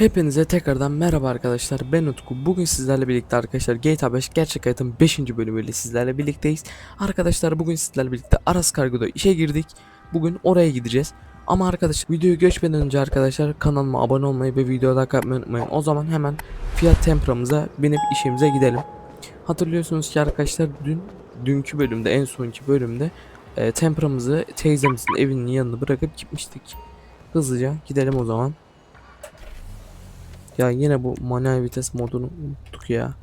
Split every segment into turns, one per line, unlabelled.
Hepinize tekrardan merhaba arkadaşlar. Ben Utku. Bugün sizlerle birlikte arkadaşlar GTA 5 gerçek hayatın 5. bölümüyle sizlerle birlikteyiz. Arkadaşlar bugün sizlerle birlikte Aras Kargo'da işe girdik. Bugün oraya gideceğiz. Ama arkadaşlar videoyu geçmeden önce arkadaşlar kanalıma abone olmayı ve videoda like atmayı unutmayın. O zaman hemen Fiat Tempra'mıza binip işimize gidelim. Hatırlıyorsunuz ki arkadaşlar dün dünkü bölümde en sonki bölümde e, Tempra'mızı teyzemizin evinin yanına bırakıp gitmiştik. Hızlıca gidelim o zaman ya yine bu manuel vites modunu unuttuk ya.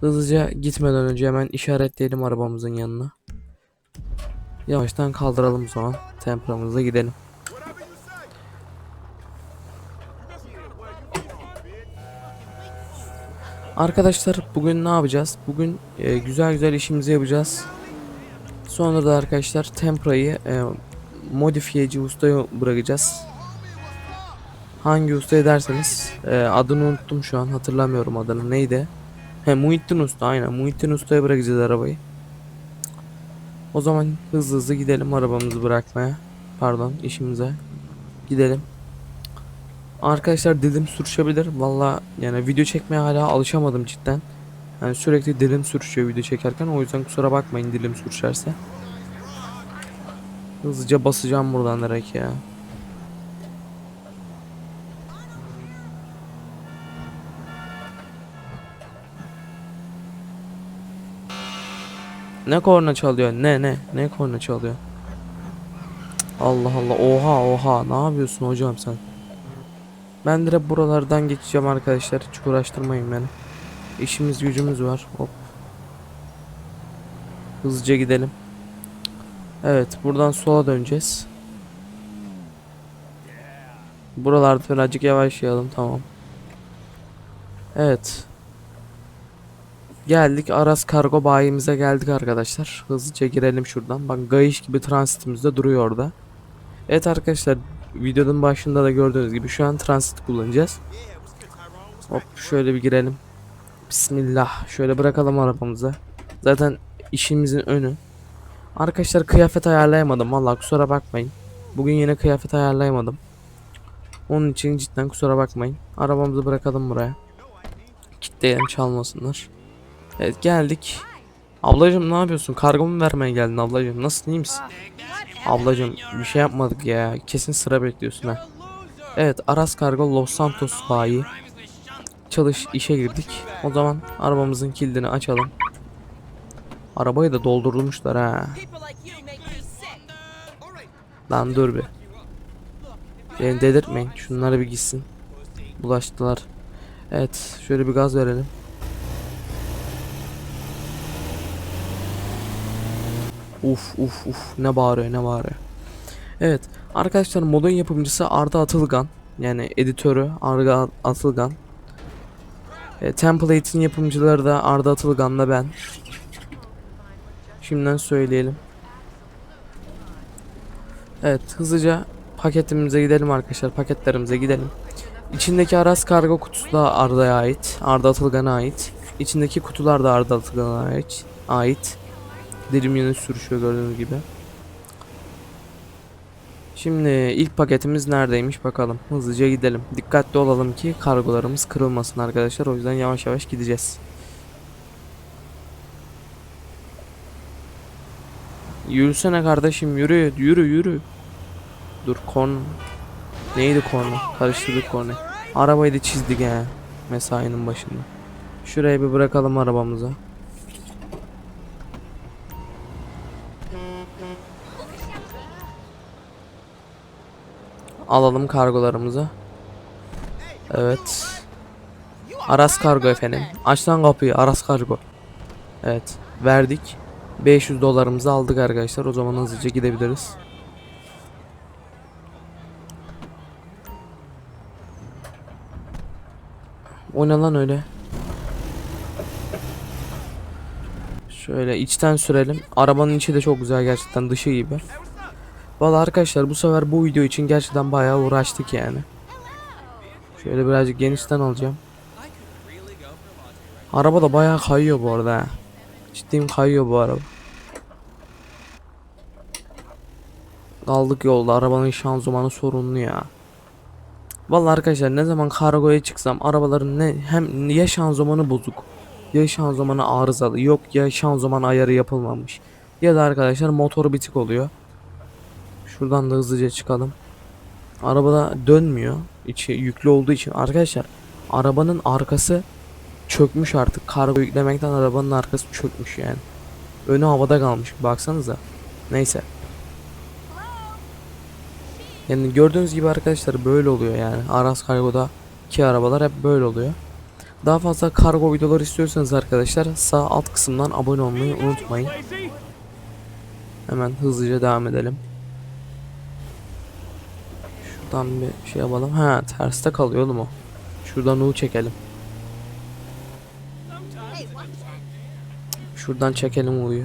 Hızlıca gitmeden önce hemen işaretleyelim arabamızın yanına. Yavaştan kaldıralım o zaman. Tempramızla gidelim. Arkadaşlar bugün ne yapacağız? Bugün e, güzel güzel işimizi yapacağız. Sonra da arkadaşlar Tempra'yı e, modifiyeci ustaya bırakacağız. Hangi usta derseniz e, adını unuttum şu an hatırlamıyorum adını neydi? He Muhittin Usta aynen Muhittin Usta'ya bırakacağız arabayı. O zaman hızlı hızlı gidelim arabamızı bırakmaya. Pardon işimize gidelim. Arkadaşlar dilim sürüşebilir. Valla yani video çekmeye hala alışamadım cidden. Yani sürekli dilim sürüşüyor video çekerken o yüzden kusura bakmayın dilim sürüşerse. Hızlıca basacağım buradan direkt ya. Ne korna çalıyor? Ne ne? Ne korna çalıyor? Allah Allah. Oha oha. Ne yapıyorsun hocam sen? Ben direkt buralardan geçeceğim arkadaşlar. Hiç uğraştırmayın beni. İşimiz gücümüz var. Hop. Hızlıca gidelim. Evet, buradan sola döneceğiz. Buralarda birazcık yavaşlayalım, tamam. Evet. Geldik Aras Kargo bayimize geldik arkadaşlar. Hızlıca girelim şuradan. Bak Gayiş gibi transitimiz de duruyor orada. Evet arkadaşlar videonun başında da gördüğünüz gibi şu an transit kullanacağız. Hop şöyle bir girelim. Bismillah. Şöyle bırakalım arabamızı. Zaten işimizin önü. Arkadaşlar kıyafet ayarlayamadım. Vallahi kusura bakmayın. Bugün yine kıyafet ayarlayamadım. Onun için cidden kusura bakmayın. Arabamızı bırakalım buraya. Kitleyelim çalmasınlar. Evet geldik. Ablacım ne yapıyorsun? Kargo mu vermeye geldin ablacım? Nasılsın iyi misin? Ablacım bir şey yapmadık ya. Kesin sıra bekliyorsun ha. Evet Aras Kargo Los Santos bayi. Çalış işe girdik. O zaman arabamızın kilidini açalım. Arabayı da doldurmuşlar ha. Lan dur bir. Beni delirtmeyin. Şunları bir gitsin. Bulaştılar. Evet şöyle bir gaz verelim. Uf uf uf ne bağırıyor ne bağırıyor. Evet arkadaşlar modun yapımcısı Arda Atılgan. Yani editörü Arda Atılgan. E, template'in yapımcıları da Arda Atılgan'la ben. Şimdiden söyleyelim. Evet hızlıca paketimize gidelim arkadaşlar paketlerimize gidelim. İçindeki Aras kargo kutusu da Arda'ya ait. Arda Atılgan'a ait. İçindeki kutular da Arda Atılgan'a ait. ait. Dilim yine sürüşüyor gördüğünüz gibi. Şimdi ilk paketimiz neredeymiş bakalım. Hızlıca gidelim. Dikkatli olalım ki kargolarımız kırılmasın arkadaşlar. O yüzden yavaş yavaş gideceğiz. Yürüsene kardeşim yürü yürü yürü. Dur kon. Neydi korna? Karıştırdık korna. Arabayı da çizdik he. Mesainin başında. Şuraya bir bırakalım arabamıza. Alalım kargolarımızı. Evet. Aras kargo efendim. Aç lan kapıyı Aras kargo. Evet. Verdik. 500 dolarımızı aldık arkadaşlar. O zaman hızlıca gidebiliriz. O ne lan öyle? Şöyle içten sürelim. Arabanın içi de çok güzel gerçekten dışı gibi. Vallahi arkadaşlar bu sefer bu video için gerçekten bayağı uğraştık yani. Şöyle birazcık genişten alacağım. Araba da bayağı kayıyor bu arada. Ciddiyim kayıyor bu araba. Kaldık yolda arabanın şanzımanı sorunlu ya. Vallahi arkadaşlar ne zaman kargoya çıksam arabaların ne hem ya şanzımanı bozuk ya şanzımanı arızalı yok ya şanzıman ayarı yapılmamış ya da arkadaşlar motor bitik oluyor. Şuradan da hızlıca çıkalım. Arabada dönmüyor. içi yüklü olduğu için arkadaşlar arabanın arkası çökmüş artık. Kargo yüklemekten arabanın arkası çökmüş yani. Önü havada kalmış baksanıza. Neyse. Yani gördüğünüz gibi arkadaşlar böyle oluyor yani. Aras Kargo'da ki arabalar hep böyle oluyor. Daha fazla kargo videoları istiyorsanız arkadaşlar sağ alt kısımdan abone olmayı unutmayın. Hemen hızlıca devam edelim. Şuradan bir şey yapalım. Ha terste kalıyor oğlum o. Şuradan U çekelim. Şuradan çekelim U'yu.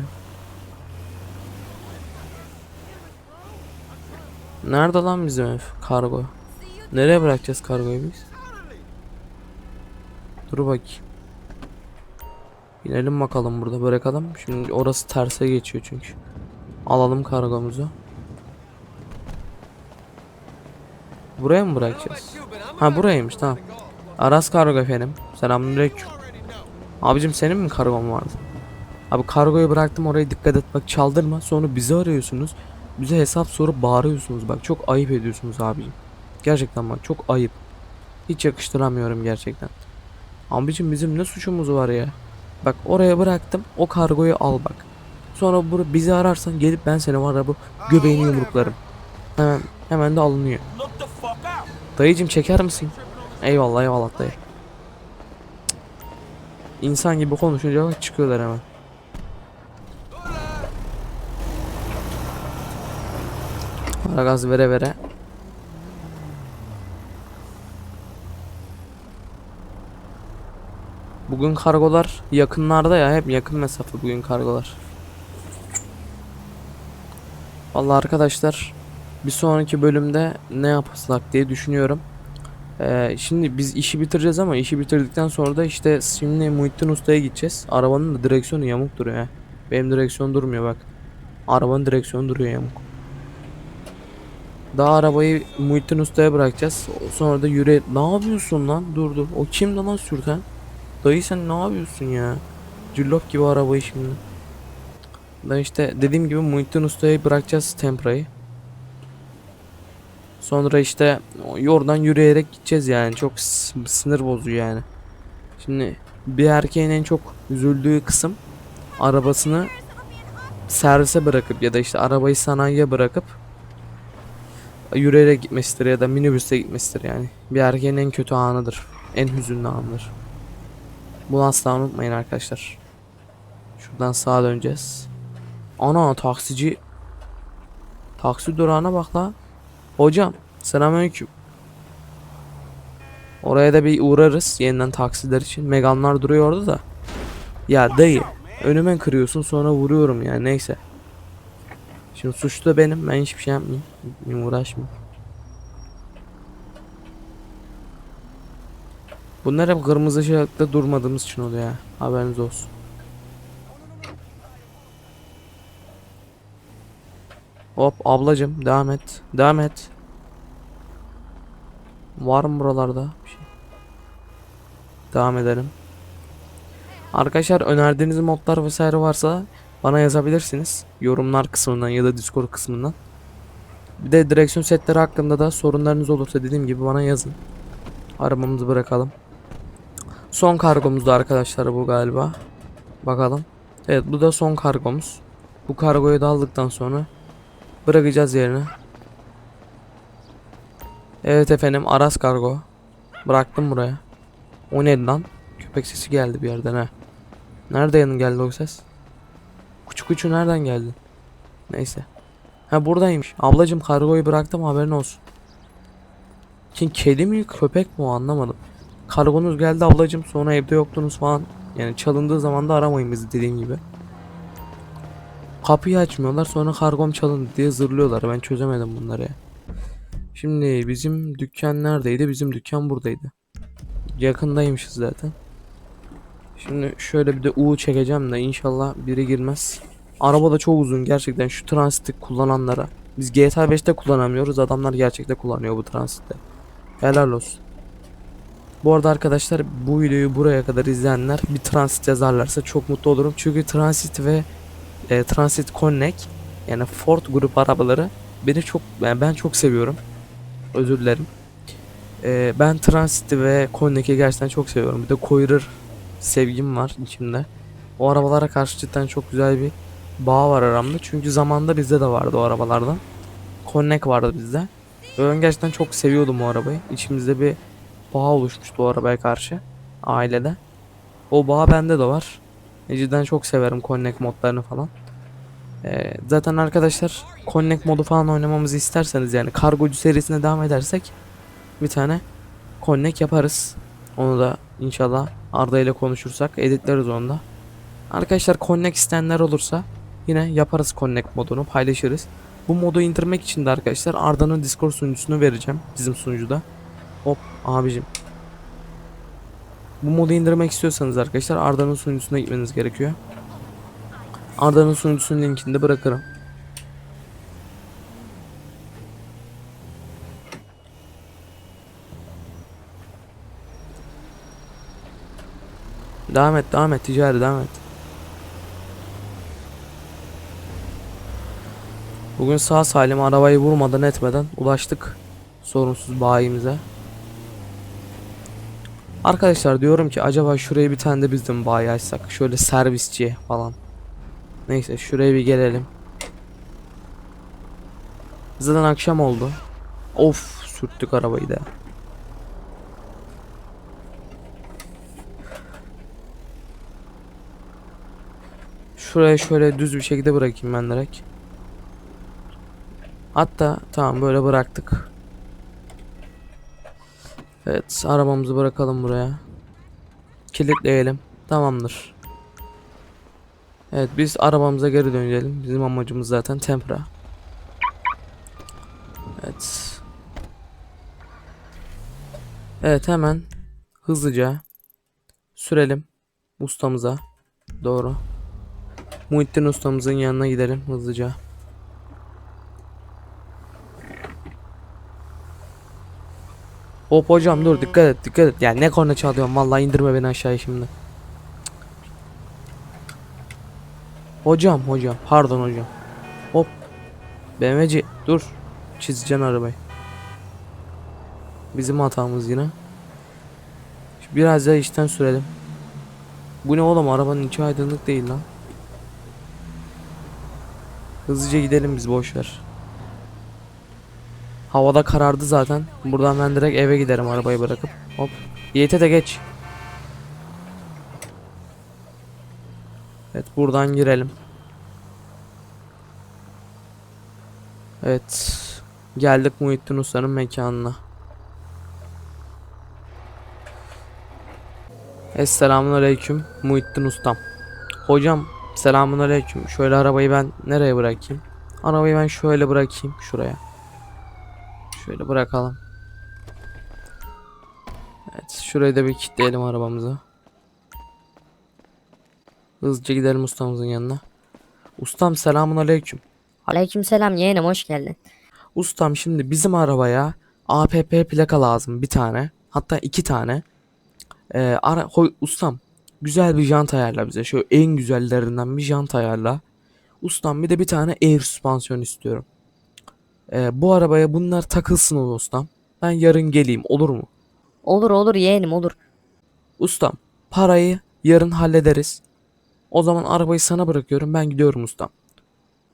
Nerede lan bizim ev? Kargo. Nereye bırakacağız kargoyu biz? Dur bakayım. İnelim bakalım burada bırakalım. Şimdi orası terse geçiyor çünkü. Alalım kargomuzu. Buraya mı bırakacağız? Ha buraymış tamam. Aras kargo efendim. Selamünaleyküm. Abicim senin mi kargon vardı? Abi kargoyu bıraktım oraya dikkat et bak çaldırma sonra bizi arıyorsunuz. Bize hesap sorup bağırıyorsunuz bak çok ayıp ediyorsunuz abicim. Gerçekten bak çok ayıp. Hiç yakıştıramıyorum gerçekten. Abicim bizim ne suçumuz var ya? Bak oraya bıraktım o kargoyu al bak. Sonra bunu bizi ararsan gelip ben seni var bu göbeğini yumruklarım. Hemen hemen de alınıyor. Dayıcım çeker misin? Eyvallah eyvallah dayı. İnsan gibi konuşunca çıkıyorlar hemen. Ara gaz vere vere. Bugün kargolar yakınlarda ya hep yakın mesafe bugün kargolar. Vallahi arkadaşlar bir sonraki bölümde ne yapasak diye düşünüyorum. Ee, şimdi biz işi bitireceğiz ama işi bitirdikten sonra da işte şimdi Muhittin Usta'ya gideceğiz. Arabanın da direksiyonu yamuk duruyor. Benim direksiyon durmuyor bak. Arabanın direksiyonu duruyor yamuk. Daha arabayı Muhittin Usta'ya bırakacağız. Sonra da yüre... Ne yapıyorsun lan? Dur dur. O kimdi lan sürten? Dayı sen ne yapıyorsun ya? Cüllop gibi arabayı şimdi. Da işte dediğim gibi Muhittin Usta'ya bırakacağız Tempra'yı. Sonra işte oradan yürüyerek gideceğiz yani. Çok s- sinir bozucu yani. Şimdi bir erkeğin en çok üzüldüğü kısım arabasını servise bırakıp ya da işte arabayı sanayiye bırakıp yürüyerek gitmesidir ya da minibüste gitmesidir yani. Bir erkeğin en kötü anıdır. En hüzünlü anıdır. Bunu asla unutmayın arkadaşlar. Şuradan sağa döneceğiz. Ana taksici. Taksi durağına bak la. Hocam selamünaleyküm. Oraya da bir uğrarız yeniden taksiler için. Meganlar duruyor orada da. Ya dayı önüme kırıyorsun sonra vuruyorum yani neyse. Şimdi suçlu da benim ben hiçbir şey yapmayayım. Uğraşmayayım. Bunlar hep kırmızı ışıkta durmadığımız için oluyor ya. Haberiniz olsun. Hop ablacım devam et. Devam et. Var mı buralarda bir şey? Devam edelim. Arkadaşlar önerdiğiniz modlar vesaire varsa bana yazabilirsiniz. Yorumlar kısmından ya da Discord kısmından. Bir de direksiyon setleri hakkında da sorunlarınız olursa dediğim gibi bana yazın. Arabamızı bırakalım. Son kargomuzdu arkadaşlar bu galiba. Bakalım. Evet bu da son kargomuz. Bu kargoyu da aldıktan sonra bırakacağız yerine. Evet efendim Aras kargo. Bıraktım buraya. O ne lan? Köpek sesi geldi bir yerden ha. Nerede yanın geldi o ses? Kuçu kuçu nereden geldi? Neyse. Ha buradaymış. Ablacım kargoyu bıraktım haberin olsun. Kim kedi mi köpek mi o anlamadım. Kargonuz geldi ablacım sonra evde yoktunuz falan. Yani çalındığı zaman da aramayın bizi dediğim gibi. Kapıyı açmıyorlar sonra kargom çalındı diye zırlıyorlar. Ben çözemedim bunları ya. Şimdi bizim dükkan neredeydi? Bizim dükkan buradaydı. Yakındaymışız zaten. Şimdi şöyle bir de U çekeceğim de inşallah biri girmez. Araba da çok uzun gerçekten şu transiti kullananlara. Biz GTA 5'te kullanamıyoruz. Adamlar gerçekten kullanıyor bu transitte. Helal olsun. Bu arada arkadaşlar bu videoyu buraya kadar izleyenler bir transit yazarlarsa çok mutlu olurum. Çünkü transit ve e, transit connect yani Ford grup arabaları beni çok yani ben çok seviyorum. Özür dilerim. E, ben transiti ve connect'i gerçekten çok seviyorum. Bir de Coirer sevgim var içimde. O arabalara karşı cidden çok güzel bir bağ var aramda. Çünkü zamanda bizde de vardı o arabalardan. Connect vardı bizde. Ben gerçekten çok seviyordum o arabayı. İçimizde bir bağ oluşmuştu o arabaya karşı. Ailede. O bağ bende de var. E, cidden çok severim Connect modlarını falan. E, zaten arkadaşlar Connect modu falan oynamamızı isterseniz yani kargocu serisine devam edersek bir tane Connect yaparız. Onu da inşallah Arda ile konuşursak editleriz onu da. Arkadaşlar Connect isteyenler olursa yine yaparız Connect modunu paylaşırız. Bu modu indirmek için de arkadaşlar Arda'nın Discord sunucusunu vereceğim bizim sunucuda. Hop abicim. Bu modu indirmek istiyorsanız arkadaşlar Arda'nın sunucusuna gitmeniz gerekiyor. Arda'nın sunucusunun linkini de bırakırım. Devam et, devam et, ticari devam et. Bugün sağ salim arabayı vurmadan etmeden ulaştık sorunsuz bayimize. Arkadaşlar diyorum ki acaba şuraya bir tane de biz de mi bayi açsak? Şöyle servisçi falan. Neyse şuraya bir gelelim. Zaten akşam oldu. Of sürttük arabayı da. Şuraya şöyle düz bir şekilde bırakayım ben direkt. Hatta tamam böyle bıraktık. Evet arabamızı bırakalım buraya. Kilitleyelim. Tamamdır. Evet biz arabamıza geri dönelim. Bizim amacımız zaten tempra. Evet. Evet hemen hızlıca sürelim ustamıza doğru. Muhittin ustamızın yanına gidelim hızlıca. Hop hocam dur dikkat et dikkat et. Ya ne korna çalıyorum vallahi indirme beni aşağıya şimdi. Hocam hocam pardon hocam. Hop. BMC dur. Çizeceksin arabayı. Bizim hatamız yine. Şu Biraz daha işten sürelim. Bu ne oğlum arabanın içi aydınlık değil lan. Hızlıca gidelim biz boş ver. Havada karardı zaten. Buradan ben direkt eve giderim arabayı bırakıp. Hop. Yiğit'e de geç. Buradan girelim. Evet. Geldik Muhittin Usta'nın mekanına. Esselamun Aleyküm Muhittin Ustam. Hocam selamun aleyküm. Şöyle arabayı ben nereye bırakayım? Arabayı ben şöyle bırakayım şuraya. Şöyle bırakalım. Evet şurayı da bir kilitleyelim arabamızı. Hızlıca gidelim ustamızın yanına. Ustam selamun aleyküm.
Aleykümselam yeğenim hoş geldin.
Ustam şimdi bizim arabaya APP plaka lazım bir tane. Hatta iki tane. Ee, ara, hoy, ustam güzel bir jant ayarla bize. Şöyle en güzellerinden bir jant ayarla. Ustam bir de bir tane air süspansiyon istiyorum. Ee, bu arabaya bunlar takılsın o ustam. Ben yarın geleyim olur mu?
Olur olur yeğenim olur.
Ustam parayı yarın hallederiz. O zaman arabayı sana bırakıyorum ben gidiyorum ustam.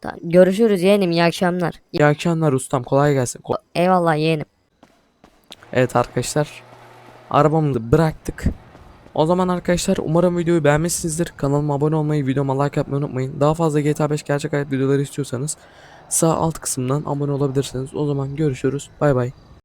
Ta- Görüşürüz yeğenim iyi akşamlar.
İyi akşamlar ustam kolay gelsin. Ko-
Eyvallah yeğenim.
Evet arkadaşlar. Arabamızı bıraktık. O zaman arkadaşlar umarım videoyu beğenmişsinizdir. Kanalıma abone olmayı, videoma like yapmayı unutmayın. Daha fazla GTA 5 gerçek hayat videoları istiyorsanız sağ alt kısımdan abone olabilirsiniz. O zaman görüşürüz. Bay bay.